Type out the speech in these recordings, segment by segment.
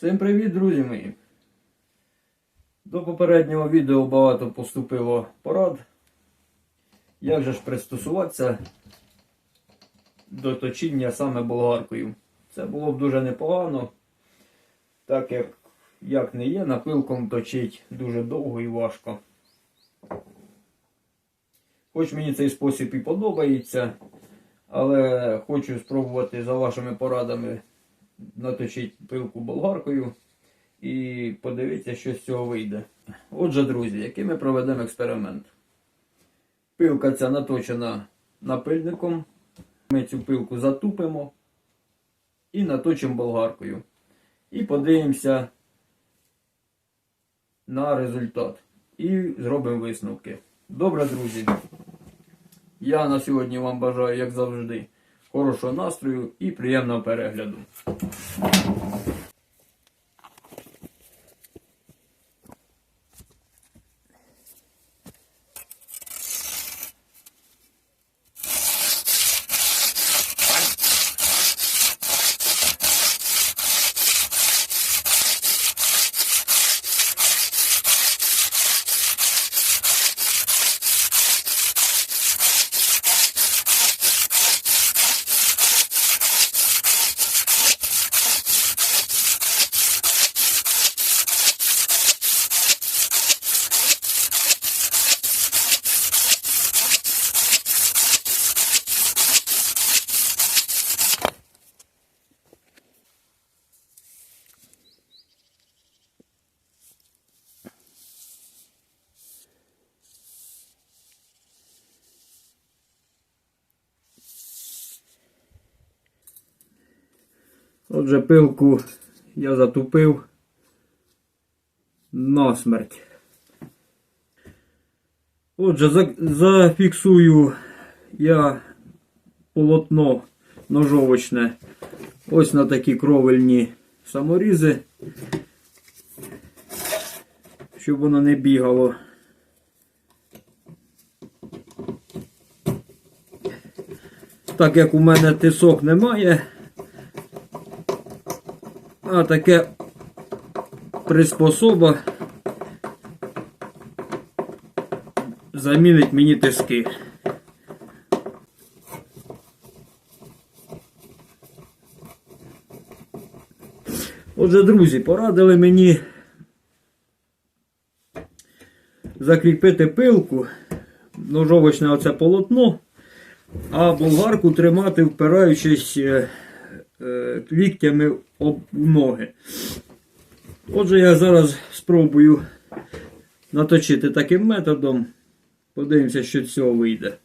Всім привіт, друзі мої! До попереднього відео багато поступило порад. Як же ж пристосуватися до точіння саме болгаркою? Це було б дуже непогано, так як, як не є, напилком точить дуже довго і важко. Хоч мені цей спосіб і подобається, але хочу спробувати за вашими порадами наточити пилку болгаркою і подивитися, що з цього вийде. Отже, друзі, який ми проведемо експеримент. Пилка ця наточена напильником. Ми цю пилку затупимо і наточимо болгаркою. І подивимося на результат. І зробимо висновки. Добре, друзі. Я на сьогодні вам бажаю, як завжди, хорошого настрою і приємного перегляду. Отже, пилку я затупив на смерть. Отже, зафіксую я полотно ножовочне ось на такі кровельні саморізи, щоб воно не бігало. Так як у мене тисок немає, а таке приспособа замінить мені тиски. Отже, друзі, порадили мені закріпити пилку, ножовочне оце полотно, а болгарку тримати, впираючись е, ліктями об ноги. Отже, я зараз спробую наточити таким методом. Подивимося, що цього вийде.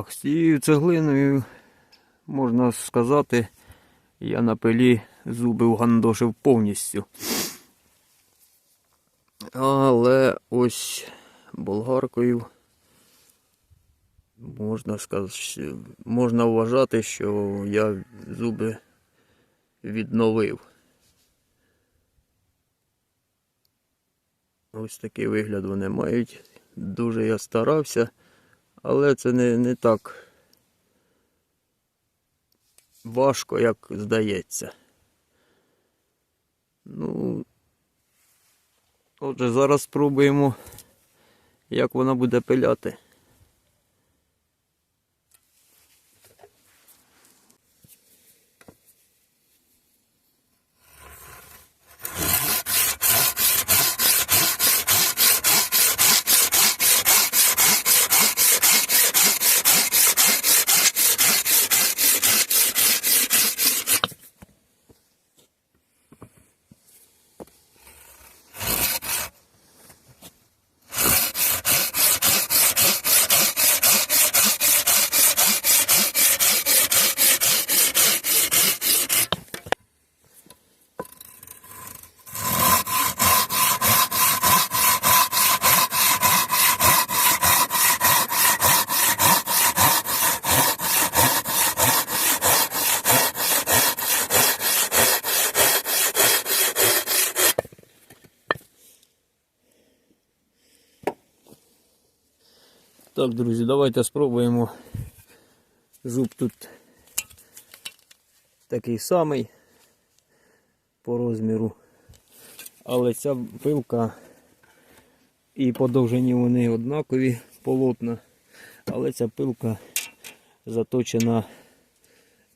Так, з цією цеглиною, можна сказати, я на пилі зуби угандошив повністю. Але ось болгаркою можна сказати, можна вважати, що я зуби відновив. Ось такий вигляд вони мають. Дуже я старався, але це не, не так важко, як здається. Ну, отже, зараз спробуємо, як вона буде пиляти. Так, друзі, давайте спробуємо. Зуб тут такий самий по розміру. Але ця пилка і по довжині вони однакові полотна. Але ця пилка заточена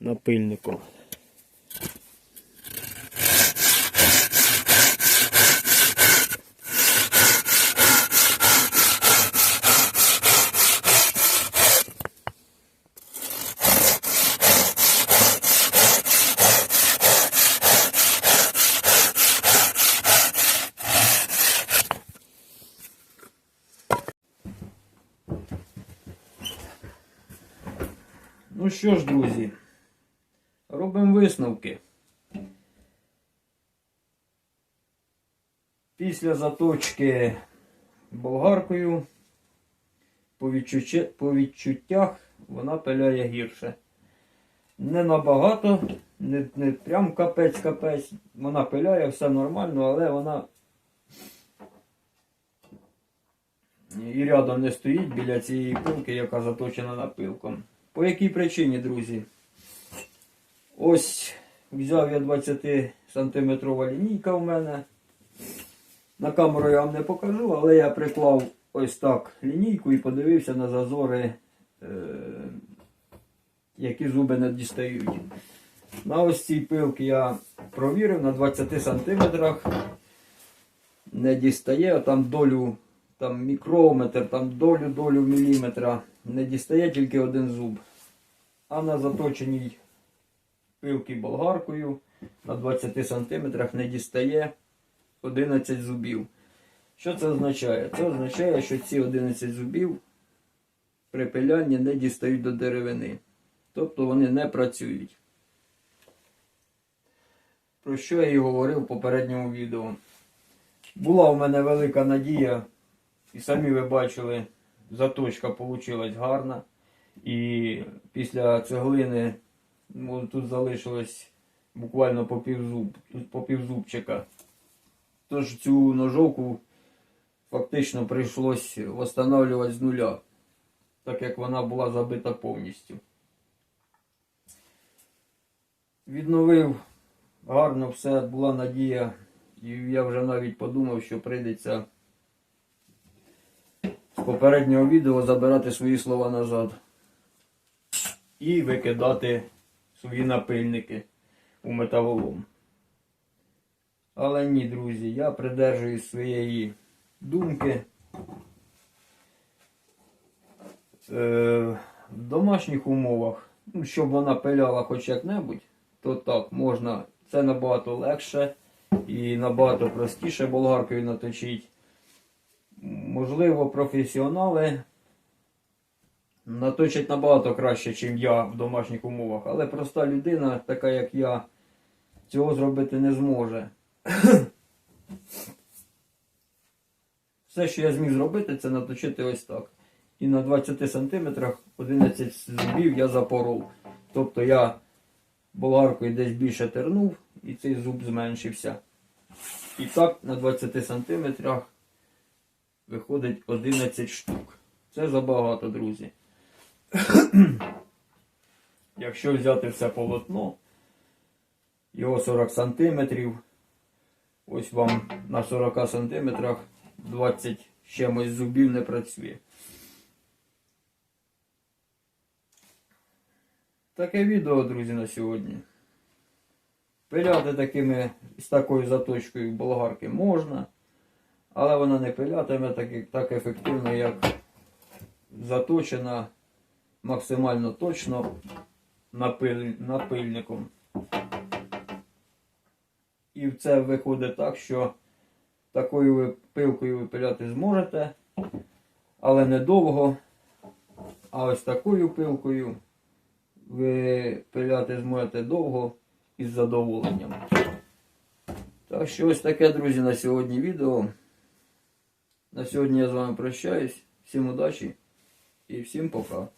напильником. Ну що ж, друзі, робимо висновки. Після заточки болгаркою по, відчуття- по відчуттях вона пиляє гірше. Не набагато, не, не прям капець-капець. Вона пиляє, все нормально, але вона і рядом не стоїть біля цієї пилки, яка заточена напилком. По якій причині, друзі? Ось взяв я 20 сантиметрова лінійка у мене. На камеру я вам не покажу, але я приклав ось так лінійку і подивився на зазори, е, які зуби не дістають. На ось цій пилки я провірив на 20 сантиметрах. Не дістає, там долю, там мікрометр, там долю, долю міліметра. Не дістає тільки один зуб. А на заточеній пилки болгаркою на 20 сантиметрах не дістає 11 зубів. Що це означає? Це означає, що ці 11 зубів при пилянні не дістають до деревини. Тобто вони не працюють. Про що я і говорив в попередньому відео. Була у мене велика надія, і самі ви бачили, заточка вийшла гарна. І після цеглини ну, тут залишилось буквально по півзуб, по півзубчика. Тож цю ножовку фактично прийшлось встановлювати з нуля, так як вона була забита повністю. Відновив гарно все, була надія, і я вже навіть подумав, що прийдеться попереднього відео забирати свої слова назад і викидати свої напильники у металолом. Але ні, друзі, я придержуюсь своєї думки. Е, в домашніх умовах, ну, щоб вона пиляла хоч як-небудь, то так, можна. Це набагато легше і набагато простіше болгаркою наточити. Можливо, професіонали наточить набагато краще, ніж я в домашніх умовах. Але проста людина, така як я, цього зробити не зможе. Все, що я зміг зробити, це наточити ось так. І на 20 см 11 зубів я запоров. Тобто я болгаркою десь більше тернув і цей зуб зменшився. І так на 20 см виходить 11 штук. Це забагато, друзі. Якщо взяти все полотно, його 40 см, ось вам на 40 см 20 з чимось зубів не працює. Таке відео, друзі, на сьогодні. Пиляти такими, з такою заточкою болгарки можна, але вона не пилятиме так, так ефективно, як заточена максимально точно напиль, напильником. І це виходить так, що такою ви пилкою ви пиляти зможете, але недовго. А ось такою пилкою ви пиляти зможете довго із задоволенням. Так що ось таке, друзі, на сьогодні відео. На сьогодні я з вами прощаюсь. Всім удачі і всім пока.